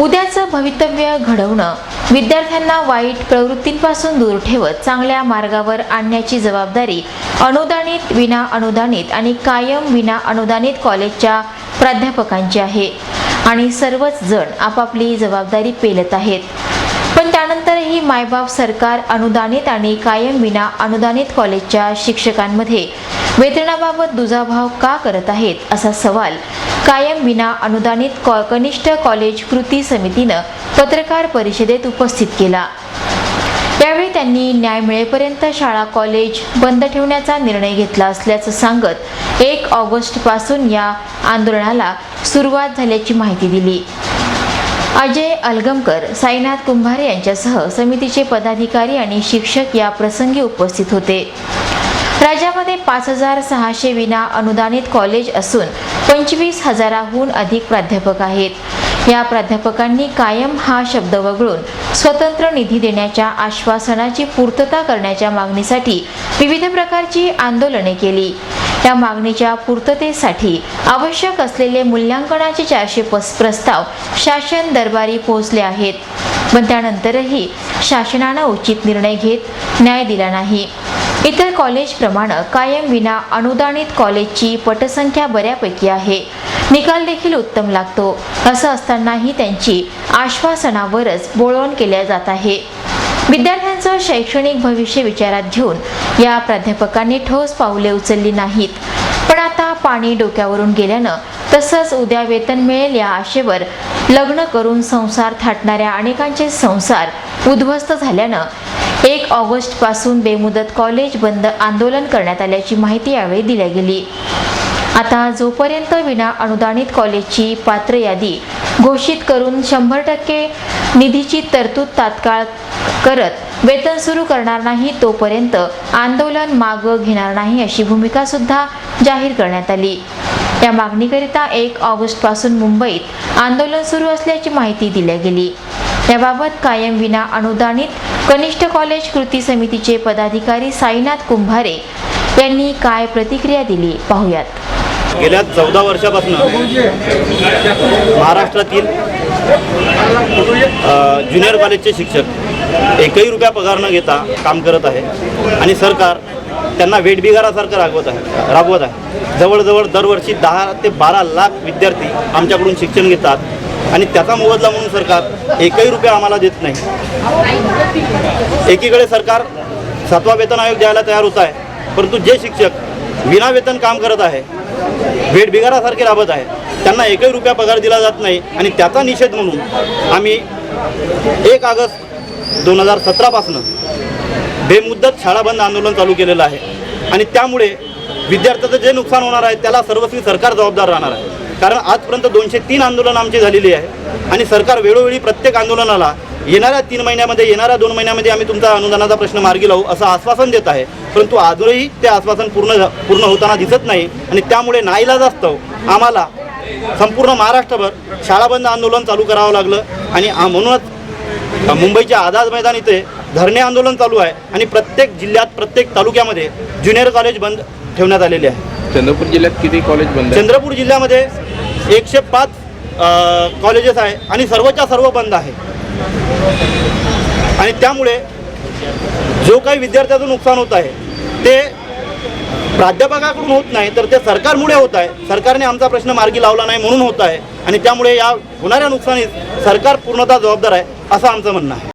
उद्याचं भवितव्य घडवणं. विद्यार्थ्यांना वाईट प्रवृत्तींपासून दूर ठेवत चांगल्या मार्गावर आणण्याची जबाबदारी अनुदानित विना अनुदानित आणि कायम विना अनुदानित कॉलेजच्या प्राध्यापकांची आहे. आणि सर्वच जण आपापली जबाबदारी पेलत आहेत. पण त्यानंतरही मायबाप सरकार अनुदानित आणि कायम विना अनुदानित कॉलेजच्या शिक्षकांमध्ये वेतनाबाबत दुजाभाव का करत आहेत असा सवाल कायम विना अनुदानित कॉ कनिष्ठ कॉलेज कृती समितीनं पत्रकार परिषदेत उपस्थित केला. यावेळी त्यांनी न्याय मिळेपर्यंत शाळा कॉलेज बंद ठेवण्याचा निर्णय घेतला असल्याचं सांगत एक ऑगस्टपासून या आंदोलनाला सुरुवात झाल्याची माहिती दिली. अजय अलगमकर साईनाथ कुंभारे यांच्यासह समितीचे पदाधिकारी आणि शिक्षक या प्रसंगी उपस्थित होते. राज्यामध्ये पाच हजार सहाशे विना अनुदानित कॉलेज असून पंचवीस हजाराहून अधिक प्राध्यापक आहेत. या प्राध्यापकांनी कायम हा शब्द वगळून स्वतंत्र निधी देण्याच्या आश्वासनाची पूर्तता करण्याच्या मागणीसाठी विविध प्रकारची आंदोलने केली. या मागणीच्या पूर्ततेसाठी आवश्यक असलेले मूल्यांकनाचे चारशे पस प्रस्ताव शासन दरबारी पोहोचले आहेत. पण त्यानंतरही शासनानं उचित निर्णय घेत न्याय दिला नाही. इतर कॉलेजप्रमाणे कायम विना अनुदानित कॉलेजची पटसंख्या बऱ्यापैकी आहे. निकाल देखील उत्तम लागतो. असं असतानाही त्यांची आश्वासनावरच बोळवण केल्या जात आहे. विद्यार्थ्यांचं शैक्षणिक भविष्य विचारात घेऊन या प्राध्यापकांनी ठोस पावले उचलली नाहीत. पण आता पाणी डोक्यावरून गेल्यानं तसंच उद्या वेतन मिळेल या आशेवर लग्न करून संसार थाटणाऱ्या अनेकांचे संसार उद्ध्वस्त झाल्यानं एक ऑगस्टपासून बेमुदत कॉलेज बंद आंदोलन करण्यात आल्याची माहिती यावेळी दिली गेली. आता जोपर्यंत विना अनुदानित कॉलेजची पात्र यादी घोषित करून शंभर टक्के निधीची तरतूद तात्काळ करत वेतन सुरू करणार नाही तोपर्यंत आंदोलन मागं घेणार नाही अशी भूमिका सुद्धा जाहीर करण्यात आली. या मागणीकरिता एक ऑगस्टपासून मुंबईत आंदोलन सुरू असल्याची माहिती दिली गेली. याबाबत कायम विना अनुदानित कनिष्ठ कॉलेज कृती समितीचे पदाधिकारी साईनाथ कुंभारे यांनी काय प्रतिक्रिया दिली पाहुयात. गेल्या चौदा वर्षापासून महाराष्ट्रातील ज्युनियर कॉलेजचे शिक्षक एकही रुपया पगार न घेता काम करत आहे आणि सरकार त्यांना वेटबिगारासारखं राबवत आहे राबवत आहे. जवळजवळ दरवर्षी दहा ते बारा लाख विद्यार्थी आमच्याकडून शिक्षण घेतात आणि त्याचा मोबदला म्हणून सरकार एकही रुपया आम्हाला देत नाही. एकीकडे सरकार सातवा वेतन आयोग द्यायला तयार होत आहे परंतु जे शिक्षक विना वेतन काम करत आहे वेट बिगारासारखे राबत आहे त्यांना एकही रुपया पगार दिला जात नाही आणि त्याचा निषेध म्हणून आम्ही एक ऑगस्ट दोन हजार सतरापासनं बेमुद्दत शाळा बंद आंदोलन चालू केलेलं आहे. आणि त्यामुळे विद्यार्थ्याचं जे नुकसान होणार आहे त्याला सर्वस्वी सरकार जबाबदार राहणार आहे. कारण आजपर्यंत दोनशे तीन आंदोलनं आमची झालेली आहे. आणि सरकार वेळोवेळी प्रत्येक आंदोलनाला येणाऱ्या तीन महिन्यामध्ये येणाऱ्या दोन महिन्यामध्ये आम्ही तुमचा अनुदानाचा प्रश्न मार्गी लावू असं आश्वासन देत आहे. परंतु अजूनही ते आश्वासन पूर्ण पूर्ण होताना दिसत नाही आणि त्यामुळे नाईलाजास्तव आम्हाला संपूर्ण महाराष्ट्रभर शाळाबंद आंदोलन चालू करावं लागलं आणि म्हणूनच मुंबईच्या आझाद मैदान इथे धरणे आंदोलन चालू आहे आणि प्रत्येक जिल्ह्यात प्रत्येक तालुक्यामध्ये ज्युनियर कॉलेज बंद ठेवण्यात आलेले आहे. चंद्रपूर जिल्ह्यात किती कॉलेज बंद चंद्रपूर जिल्ह्यामध्ये एकशे पाच कॉलेजेस आहे आणि सर्वच्या सर्व बंद आहे. आणि त्यामुळे जो काही विद्यार्थ्याचं नुकसान होत आहे ते प्राध्यापकाकडून होत नाही तर ते सरकारमुळे होत आहे. सरकारने आमचा प्रश्न मार्गी लावला नाही म्हणून होत आहे. आणि त्यामुळे या होणाऱ्या नुकसानीत सरकार पूर्णतः जबाबदार आहे असं आमचं म्हणणं आहे.